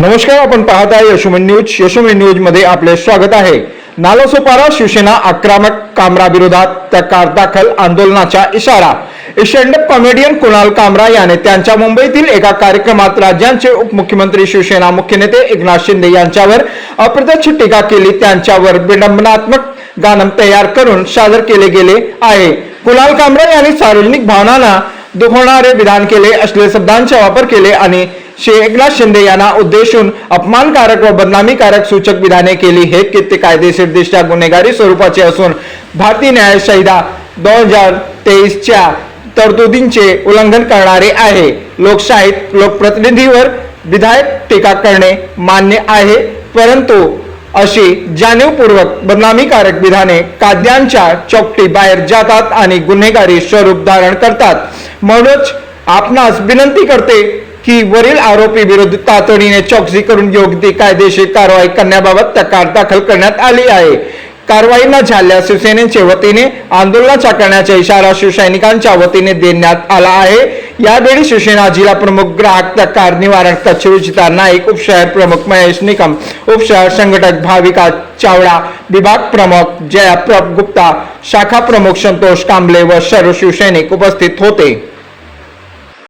नमस्कार आपण पाहत आहे यशुमन न्यूज. यशुमन न्यूजमध्ये आपले स्वागत आहे. नालासोपारा शिवसेना आक्रमक कामरा विरोधात तक्रार दाखल आंदोलनाचा इशारा. स्टँडअप कॉमेडियन कुणाल कामरा याने त्यांच्या मुंबईतील एका कार्यक्रमात राज्यांचे उपमुख्यमंत्री शिवसेना मुख्य नेते एकनाथ शिंदे यांच्यावर अप्रत्यक्ष टीका केली. त्यांच्यावर विडंबनात्मक गाणं तयार करून सादर केले गेले आहे. कुणाल कामरा यांनी सार्वजनिक भावनांना दुखवणारे विधान केले असले शब्दांचा वापर केले आणि श्री एकनाथ शिंदे यांना उद्देशून अपमानकारक व बदनामीकारक सूचक विधाने केली. हे किती कायदेशीरदृष्ट्या गुन्हेगारी स्वरूपाचे असून भारतीय न्याय संहिता दोन हजार तेवीसच्या तरतुदींचे उल्लंघन करणारे आहे. लोकशाहीत लोकप्रतिनिधीवर विधायक टीका करणे मान्य आहे परंतु अशी जाणीवपूर्वक बदनामीकारक विधाने कायद्यांच्या चौकटी बाहेर जातात आणि गुन्हेगारी स्वरूप धारण करतात. म्हणूनच आपणास विनंती करते की वरील आरोपी विरुद्ध तातडीने चौकशी करून योग्य ती कायदेशीर कारवाई करण्याबाबत तक्रार दाखल करण्यात आली आहे. कारवाई न झाल्यास शिवसेनेच्या वतीने आंदोलनाचा करण्याचा इशारा शिवसैनिकांच्या वतीने देण्यात आला आहे. यावेळी शिवसेना जिल्हा प्रमुख ग्राहक तक्रार निवारण कक्ष विजिता नाईक उपशहर प्रमुख महेश निकम उपशहर संघटक भाविका चावडा विभाग प्रमुख जया प्रभ गुप्ता शाखा प्रमुख संतोष कांबळे व सर्व शिवसैनिक उपस्थित होते.